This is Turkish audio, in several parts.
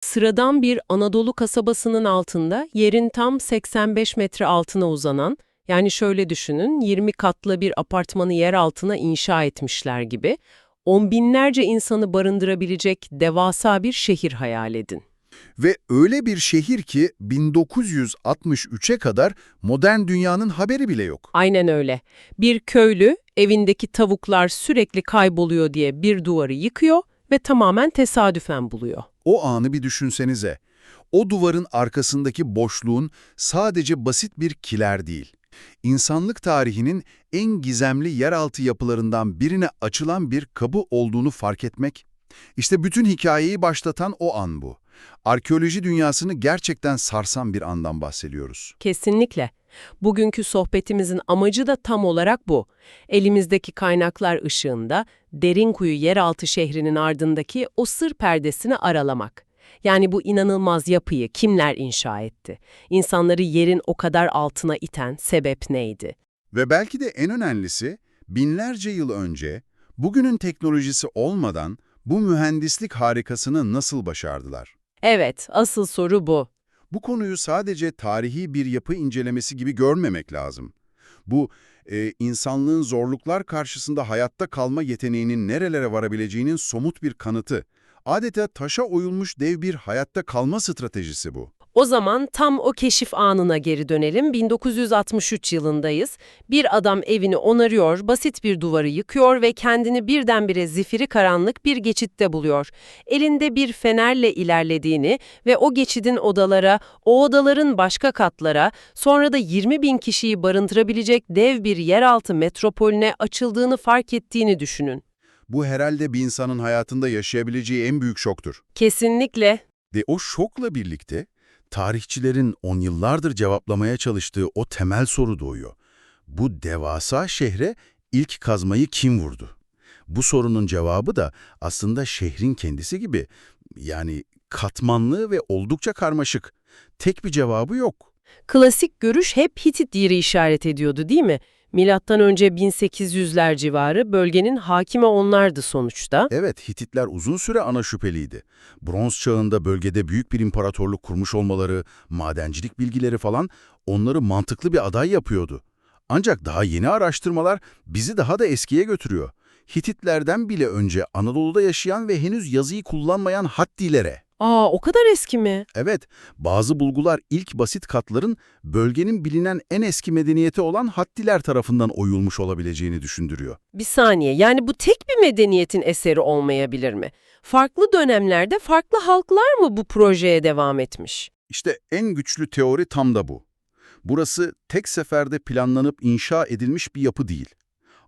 Sıradan bir Anadolu kasabasının altında yerin tam 85 metre altına uzanan, yani şöyle düşünün 20 katlı bir apartmanı yer altına inşa etmişler gibi, on binlerce insanı barındırabilecek devasa bir şehir hayal edin. Ve öyle bir şehir ki 1963'e kadar modern dünyanın haberi bile yok. Aynen öyle. Bir köylü evindeki tavuklar sürekli kayboluyor diye bir duvarı yıkıyor ve tamamen tesadüfen buluyor. O anı bir düşünsenize. O duvarın arkasındaki boşluğun sadece basit bir kiler değil. İnsanlık tarihinin en gizemli yeraltı yapılarından birine açılan bir kapı olduğunu fark etmek. İşte bütün hikayeyi başlatan o an bu. Arkeoloji dünyasını gerçekten sarsan bir andan bahsediyoruz. Kesinlikle. Bugünkü sohbetimizin amacı da tam olarak bu. Elimizdeki kaynaklar ışığında Derinkuyu yeraltı şehrinin ardındaki o sır perdesini aralamak. Yani bu inanılmaz yapıyı kimler inşa etti? İnsanları yerin o kadar altına iten sebep neydi? Ve belki de en önemlisi, binlerce yıl önce, bugünün teknolojisi olmadan bu mühendislik harikasını nasıl başardılar? Evet, asıl soru bu. Bu konuyu sadece tarihi bir yapı incelemesi gibi görmemek lazım. Bu, e, insanlığın zorluklar karşısında hayatta kalma yeteneğinin nerelere varabileceğinin somut bir kanıtı. Adeta taşa oyulmuş dev bir hayatta kalma stratejisi bu. O zaman tam o keşif anına geri dönelim. 1963 yılındayız. Bir adam evini onarıyor, basit bir duvarı yıkıyor ve kendini birdenbire zifiri karanlık bir geçitte buluyor. Elinde bir fenerle ilerlediğini ve o geçidin odalara, o odaların başka katlara, sonra da 20 bin kişiyi barındırabilecek dev bir yeraltı metropolüne açıldığını fark ettiğini düşünün. Bu herhalde bir insanın hayatında yaşayabileceği en büyük şoktur. Kesinlikle. Ve o şokla birlikte tarihçilerin on yıllardır cevaplamaya çalıştığı o temel soru doğuyor. Bu devasa şehre ilk kazmayı kim vurdu? Bu sorunun cevabı da aslında şehrin kendisi gibi. Yani katmanlı ve oldukça karmaşık. Tek bir cevabı yok. Klasik görüş hep Hitit yeri işaret ediyordu değil mi? Milattan önce 1800'ler civarı bölgenin hakimi onlardı sonuçta. Evet, Hititler uzun süre ana şüpheliydi. Bronz çağında bölgede büyük bir imparatorluk kurmuş olmaları, madencilik bilgileri falan onları mantıklı bir aday yapıyordu. Ancak daha yeni araştırmalar bizi daha da eskiye götürüyor. Hititlerden bile önce Anadolu'da yaşayan ve henüz yazıyı kullanmayan Hattilere. Aa o kadar eski mi? Evet, bazı bulgular ilk basit katların bölgenin bilinen en eski medeniyeti olan Hattiler tarafından oyulmuş olabileceğini düşündürüyor. Bir saniye yani bu tek bir medeniyetin eseri olmayabilir mi? Farklı dönemlerde farklı halklar mı bu projeye devam etmiş? İşte en güçlü teori tam da bu. Burası tek seferde planlanıp inşa edilmiş bir yapı değil.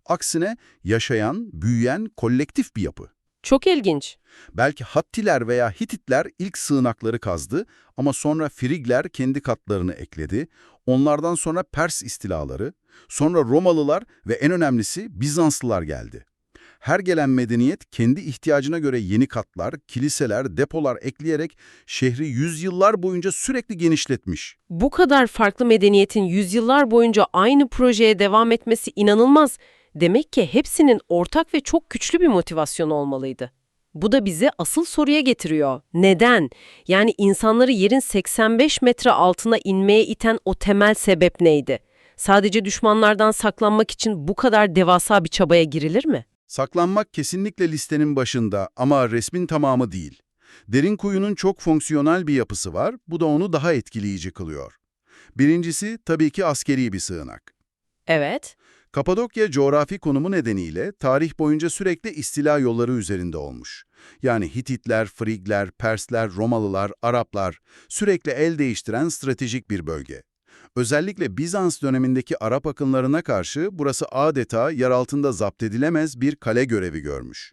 Aksine yaşayan, büyüyen kolektif bir yapı. Çok ilginç. Belki Hattiler veya Hititler ilk sığınakları kazdı ama sonra Frigler kendi katlarını ekledi. Onlardan sonra Pers istilaları, sonra Romalılar ve en önemlisi Bizanslılar geldi. Her gelen medeniyet kendi ihtiyacına göre yeni katlar, kiliseler, depolar ekleyerek şehri yüzyıllar boyunca sürekli genişletmiş. Bu kadar farklı medeniyetin yüzyıllar boyunca aynı projeye devam etmesi inanılmaz. Demek ki hepsinin ortak ve çok güçlü bir motivasyonu olmalıydı. Bu da bizi asıl soruya getiriyor. Neden? Yani insanları yerin 85 metre altına inmeye iten o temel sebep neydi? Sadece düşmanlardan saklanmak için bu kadar devasa bir çabaya girilir mi? Saklanmak kesinlikle listenin başında ama resmin tamamı değil. Derin kuyunun çok fonksiyonel bir yapısı var, bu da onu daha etkileyici kılıyor. Birincisi tabii ki askeri bir sığınak. Evet. Kapadokya coğrafi konumu nedeniyle tarih boyunca sürekli istila yolları üzerinde olmuş. Yani Hititler, Frigler, Persler, Romalılar, Araplar sürekli el değiştiren stratejik bir bölge. Özellikle Bizans dönemindeki Arap akınlarına karşı burası adeta yer altında zapt edilemez bir kale görevi görmüş.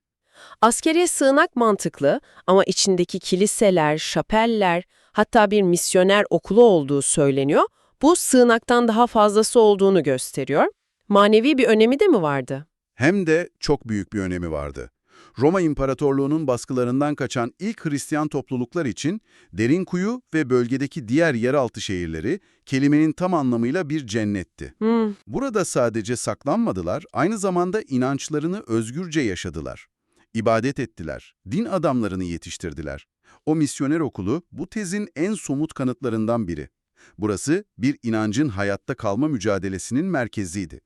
Askeriye sığınak mantıklı ama içindeki kiliseler, şapeller, hatta bir misyoner okulu olduğu söyleniyor. Bu sığınaktan daha fazlası olduğunu gösteriyor. Manevi bir önemi de mi vardı? Hem de çok büyük bir önemi vardı. Roma İmparatorluğu'nun baskılarından kaçan ilk Hristiyan topluluklar için Derinkuyu ve bölgedeki diğer yeraltı şehirleri kelimenin tam anlamıyla bir cennetti. Hmm, Burada sadece saklanmadılar, aynı zamanda inançlarını özgürce yaşadılar. İbadet ettiler, din adamlarını yetiştirdiler. O misyoner okulu bu tezin en somut kanıtlarından biri. Burası bir inancın hayatta kalma mücadelesinin merkeziydi.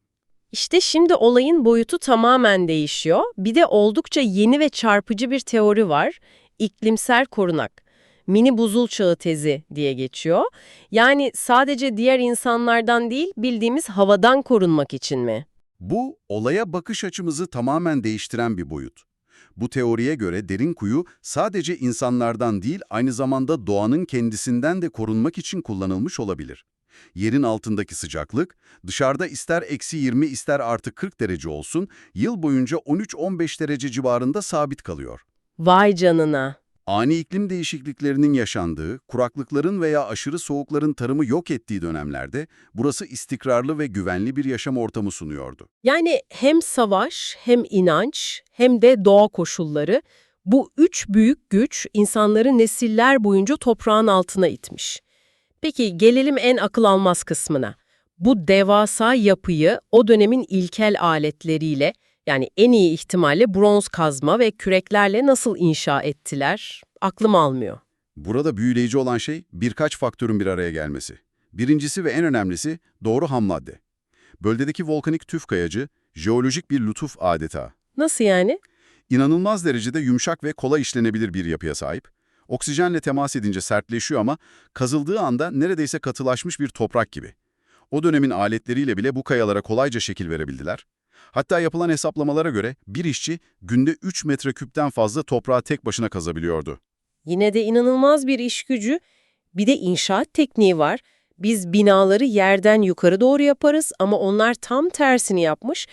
İşte şimdi olayın boyutu tamamen değişiyor. Bir de oldukça yeni ve çarpıcı bir teori var. İklimsel korunak. Mini buzul çağı tezi diye geçiyor. Yani sadece diğer insanlardan değil, bildiğimiz havadan korunmak için mi? Bu, olaya bakış açımızı tamamen değiştiren bir boyut. Bu teoriye göre derin kuyu sadece insanlardan değil aynı zamanda doğanın kendisinden de korunmak için kullanılmış olabilir. Yerin altındaki sıcaklık, dışarıda ister eksi 20 ister artı 40 derece olsun, yıl boyunca 13-15 derece civarında sabit kalıyor. Vay canına. Ani iklim değişikliklerinin yaşandığı, kuraklıkların veya aşırı soğukların tarımı yok ettiği dönemlerde burası istikrarlı ve güvenli bir yaşam ortamı sunuyordu. Yani hem savaş, hem inanç, hem de doğa koşulları bu üç büyük güç insanları nesiller boyunca toprağın altına itmiş. Peki gelelim en akıl almaz kısmına. Bu devasa yapıyı o dönemin ilkel aletleriyle yani en iyi ihtimalle bronz kazma ve küreklerle nasıl inşa ettiler? Aklım almıyor. Burada büyüleyici olan şey birkaç faktörün bir araya gelmesi. Birincisi ve en önemlisi doğru ham madde. Bölgedeki volkanik tüf kayacı, jeolojik bir lütuf adeta. Nasıl yani? İnanılmaz derecede yumuşak ve kolay işlenebilir bir yapıya sahip. Oksijenle temas edince sertleşiyor ama kazıldığı anda neredeyse katılaşmış bir toprak gibi. O dönemin aletleriyle bile bu kayalara kolayca şekil verebildiler. Hatta yapılan hesaplamalara göre bir işçi günde 3 metreküpten fazla toprağı tek başına kazabiliyordu. Yine de inanılmaz bir iş gücü. Bir de inşaat tekniği var. Biz binaları yerden yukarı doğru yaparız ama onlar tam tersini yapmış.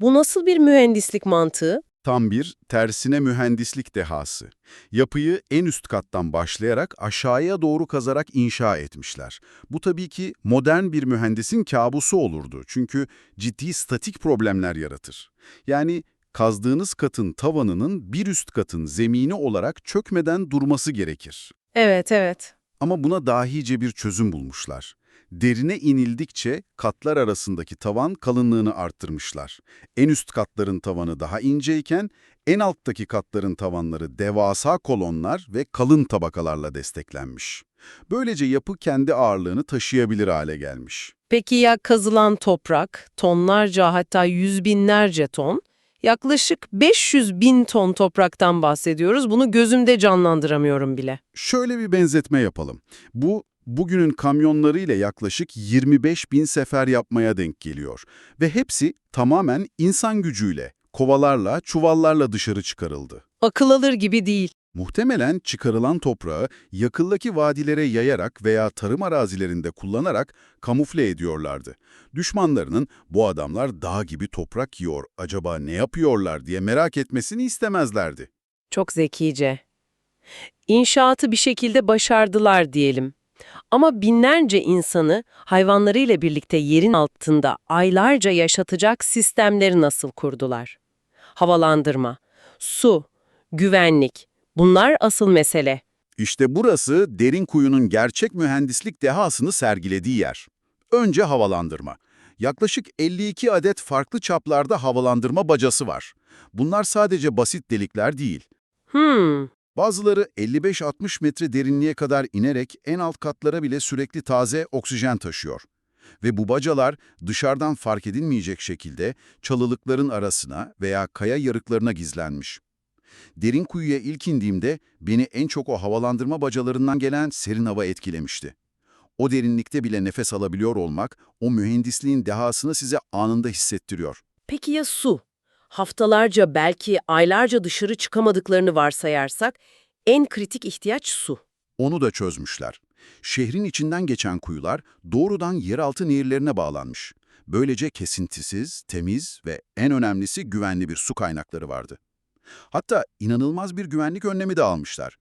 Bu nasıl bir mühendislik mantığı? Tam bir tersine mühendislik dehası. Yapıyı en üst kattan başlayarak aşağıya doğru kazarak inşa etmişler. Bu tabii ki modern bir mühendisin kabusu olurdu. Çünkü ciddi statik problemler yaratır. Yani kazdığınız katın tavanının bir üst katın zemini olarak çökmeden durması gerekir. Evet, evet. Ama buna dahice bir çözüm bulmuşlar. Derine inildikçe katlar arasındaki tavan kalınlığını arttırmışlar. En üst katların tavanı daha inceyken en alttaki katların tavanları devasa kolonlar ve kalın tabakalarla desteklenmiş. Böylece yapı kendi ağırlığını taşıyabilir hale gelmiş. Peki ya kazılan toprak, tonlarca hatta yüz binlerce ton? Yaklaşık 500 bin ton topraktan bahsediyoruz. Bunu gözümde canlandıramıyorum bile. Şöyle bir benzetme yapalım. Bu bugünün kamyonlarıyla yaklaşık 25 bin sefer yapmaya denk geliyor. Ve hepsi tamamen insan gücüyle, kovalarla, çuvallarla dışarı çıkarıldı. Akıl alır gibi değil. Muhtemelen çıkarılan toprağı yakıldaki vadilere yayarak veya tarım arazilerinde kullanarak kamufle ediyorlardı. Düşmanlarının bu adamlar dağ gibi toprak yiyor, acaba ne yapıyorlar diye merak etmesini istemezlerdi. Çok zekice. İnşaatı bir şekilde başardılar diyelim. Ama binlerce insanı hayvanlarıyla birlikte yerin altında aylarca yaşatacak sistemleri nasıl kurdular? Havalandırma, su, güvenlik bunlar asıl mesele. İşte burası derin kuyunun gerçek mühendislik dehasını sergilediği yer. Önce havalandırma. Yaklaşık 52 adet farklı çaplarda havalandırma bacası var. Bunlar sadece basit delikler değil. Hmm, Bazıları 55-60 metre derinliğe kadar inerek en alt katlara bile sürekli taze oksijen taşıyor. Ve bu bacalar dışarıdan fark edilmeyecek şekilde çalılıkların arasına veya kaya yarıklarına gizlenmiş. Derin kuyuya ilk indiğimde beni en çok o havalandırma bacalarından gelen serin hava etkilemişti. O derinlikte bile nefes alabiliyor olmak, o mühendisliğin dehasını size anında hissettiriyor. Peki ya su? Haftalarca belki aylarca dışarı çıkamadıklarını varsayarsak en kritik ihtiyaç su. Onu da çözmüşler. Şehrin içinden geçen kuyular doğrudan yeraltı nehirlerine bağlanmış. Böylece kesintisiz, temiz ve en önemlisi güvenli bir su kaynakları vardı. Hatta inanılmaz bir güvenlik önlemi de almışlar.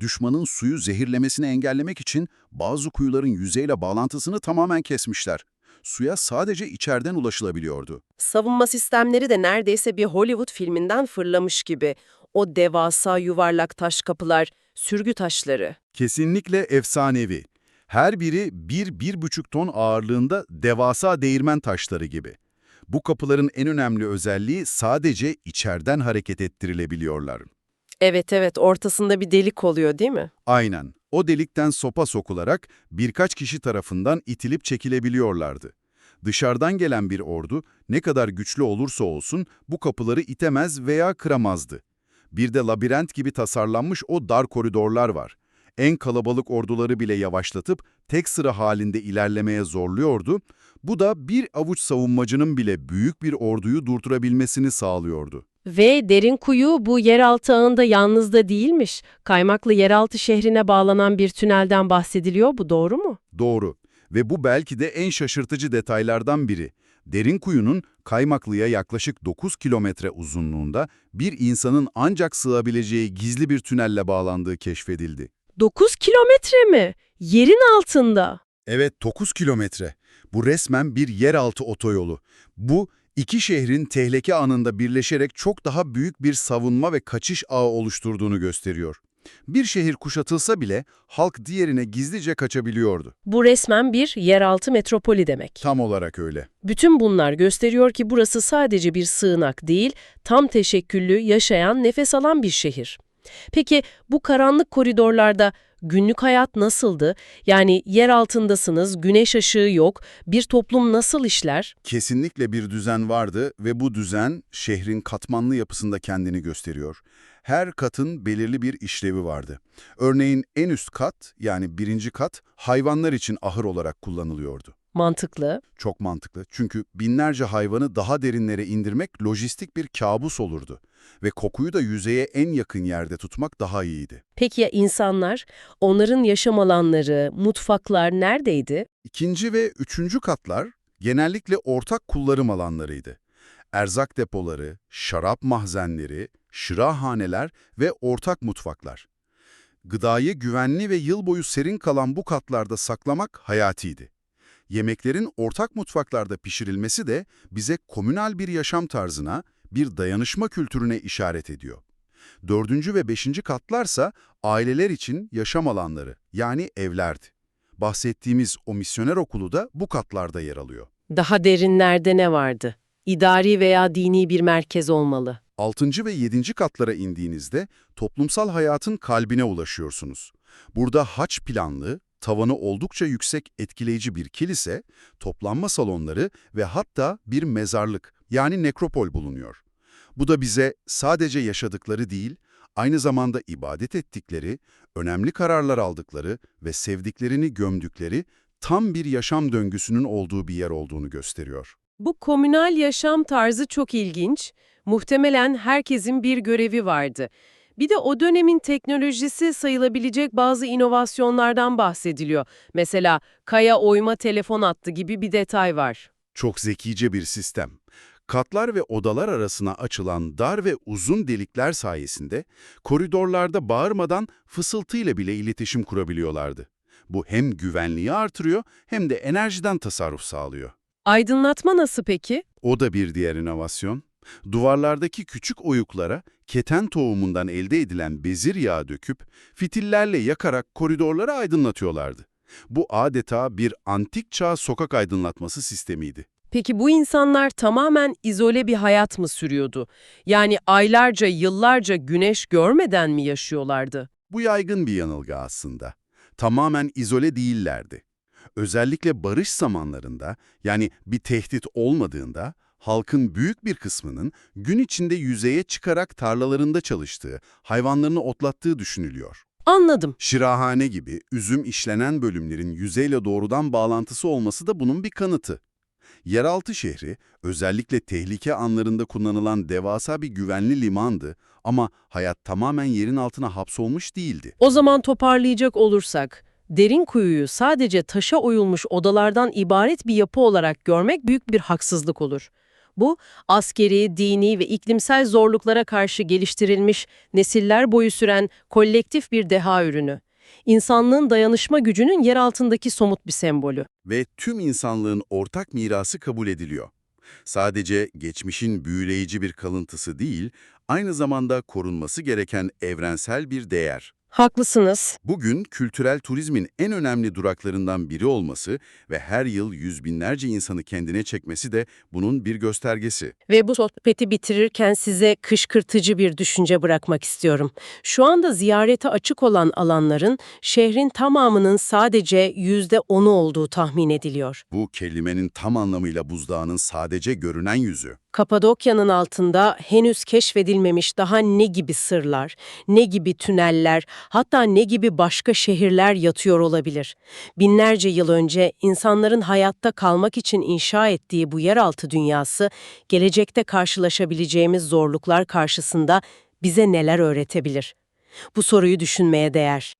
Düşmanın suyu zehirlemesini engellemek için bazı kuyuların yüzeyle bağlantısını tamamen kesmişler. Suya sadece içeriden ulaşılabiliyordu. Savunma sistemleri de neredeyse bir Hollywood filminden fırlamış gibi. O devasa yuvarlak taş kapılar, sürgü taşları. Kesinlikle efsanevi. Her biri 1-1,5 ton ağırlığında devasa değirmen taşları gibi. Bu kapıların en önemli özelliği sadece içeriden hareket ettirilebiliyorlar. Evet evet ortasında bir delik oluyor değil mi? Aynen. O delikten sopa sokularak birkaç kişi tarafından itilip çekilebiliyorlardı. Dışarıdan gelen bir ordu ne kadar güçlü olursa olsun bu kapıları itemez veya kıramazdı. Bir de labirent gibi tasarlanmış o dar koridorlar var. En kalabalık orduları bile yavaşlatıp tek sıra halinde ilerlemeye zorluyordu. Bu da bir avuç savunmacının bile büyük bir orduyu durdurabilmesini sağlıyordu. Ve derin kuyu bu yeraltı ağında yalnız da değilmiş. Kaymaklı yeraltı şehrine bağlanan bir tünelden bahsediliyor, bu doğru mu? Doğru. Ve bu belki de en şaşırtıcı detaylardan biri. Derin kuyunun Kaymaklı'ya yaklaşık 9 kilometre uzunluğunda bir insanın ancak sığabileceği gizli bir tünelle bağlandığı keşfedildi. 9 kilometre mi? Yerin altında. Evet 9 kilometre. Bu resmen bir yeraltı otoyolu. Bu iki şehrin tehlike anında birleşerek çok daha büyük bir savunma ve kaçış ağı oluşturduğunu gösteriyor. Bir şehir kuşatılsa bile halk diğerine gizlice kaçabiliyordu. Bu resmen bir yeraltı metropoli demek. Tam olarak öyle. Bütün bunlar gösteriyor ki burası sadece bir sığınak değil, tam teşekküllü, yaşayan, nefes alan bir şehir. Peki bu karanlık koridorlarda günlük hayat nasıldı? Yani yer altındasınız, güneş ışığı yok, bir toplum nasıl işler? Kesinlikle bir düzen vardı ve bu düzen şehrin katmanlı yapısında kendini gösteriyor. Her katın belirli bir işlevi vardı. Örneğin en üst kat yani birinci kat hayvanlar için ahır olarak kullanılıyordu. Mantıklı. Çok mantıklı çünkü binlerce hayvanı daha derinlere indirmek lojistik bir kabus olurdu. Ve kokuyu da yüzeye en yakın yerde tutmak daha iyiydi. Peki ya insanlar? Onların yaşam alanları, mutfaklar neredeydi? İkinci ve üçüncü katlar genellikle ortak kullanım alanlarıydı. Erzak depoları, şarap mahzenleri, şırahaneler ve ortak mutfaklar. Gıdayı güvenli ve yıl boyu serin kalan bu katlarda saklamak hayatiydi. Yemeklerin ortak mutfaklarda pişirilmesi de bize komünal bir yaşam tarzına, bir dayanışma kültürüne işaret ediyor. Dördüncü ve beşinci katlarsa aileler için yaşam alanları, yani evlerdi. Bahsettiğimiz o misyoner okulu da bu katlarda yer alıyor. Daha derinlerde ne vardı? İdari veya dini bir merkez olmalı. 6. ve 7. katlara indiğinizde toplumsal hayatın kalbine ulaşıyorsunuz. Burada haç planlı, tavanı oldukça yüksek etkileyici bir kilise, toplanma salonları ve hatta bir mezarlık yani nekropol bulunuyor. Bu da bize sadece yaşadıkları değil, aynı zamanda ibadet ettikleri, önemli kararlar aldıkları ve sevdiklerini gömdükleri tam bir yaşam döngüsünün olduğu bir yer olduğunu gösteriyor. Bu komünal yaşam tarzı çok ilginç. Muhtemelen herkesin bir görevi vardı. Bir de o dönemin teknolojisi sayılabilecek bazı inovasyonlardan bahsediliyor. Mesela kaya oyma telefon hattı gibi bir detay var. Çok zekice bir sistem. Katlar ve odalar arasına açılan dar ve uzun delikler sayesinde koridorlarda bağırmadan fısıltıyla bile iletişim kurabiliyorlardı. Bu hem güvenliği artırıyor hem de enerjiden tasarruf sağlıyor. Aydınlatma nasıl peki? O da bir diğer inovasyon. Duvarlardaki küçük oyuklara keten tohumundan elde edilen bezir yağı döküp fitillerle yakarak koridorları aydınlatıyorlardı. Bu adeta bir antik çağ sokak aydınlatması sistemiydi. Peki bu insanlar tamamen izole bir hayat mı sürüyordu? Yani aylarca, yıllarca güneş görmeden mi yaşıyorlardı? Bu yaygın bir yanılgı aslında. Tamamen izole değillerdi. Özellikle barış zamanlarında, yani bir tehdit olmadığında, halkın büyük bir kısmının gün içinde yüzeye çıkarak tarlalarında çalıştığı, hayvanlarını otlattığı düşünülüyor. Anladım. Şirahane gibi üzüm işlenen bölümlerin yüzeyle doğrudan bağlantısı olması da bunun bir kanıtı. Yeraltı şehri, özellikle tehlike anlarında kullanılan devasa bir güvenli limandı ama hayat tamamen yerin altına hapsolmuş değildi. O zaman toparlayacak olursak, derin kuyuyu sadece taşa oyulmuş odalardan ibaret bir yapı olarak görmek büyük bir haksızlık olur. Bu, askeri, dini ve iklimsel zorluklara karşı geliştirilmiş, nesiller boyu süren kolektif bir deha ürünü. İnsanlığın dayanışma gücünün yer altındaki somut bir sembolü. Ve tüm insanlığın ortak mirası kabul ediliyor. Sadece geçmişin büyüleyici bir kalıntısı değil, aynı zamanda korunması gereken evrensel bir değer. Haklısınız. Bugün kültürel turizmin en önemli duraklarından biri olması ve her yıl yüz binlerce insanı kendine çekmesi de bunun bir göstergesi. Ve bu sohbeti bitirirken size kışkırtıcı bir düşünce bırakmak istiyorum. Şu anda ziyarete açık olan alanların şehrin tamamının sadece %10'u olduğu tahmin ediliyor. Bu kelimenin tam anlamıyla buzdağının sadece görünen yüzü. Kapadokya'nın altında henüz keşfedilmemiş daha ne gibi sırlar, ne gibi tüneller, hatta ne gibi başka şehirler yatıyor olabilir. Binlerce yıl önce insanların hayatta kalmak için inşa ettiği bu yeraltı dünyası, gelecekte karşılaşabileceğimiz zorluklar karşısında bize neler öğretebilir? Bu soruyu düşünmeye değer.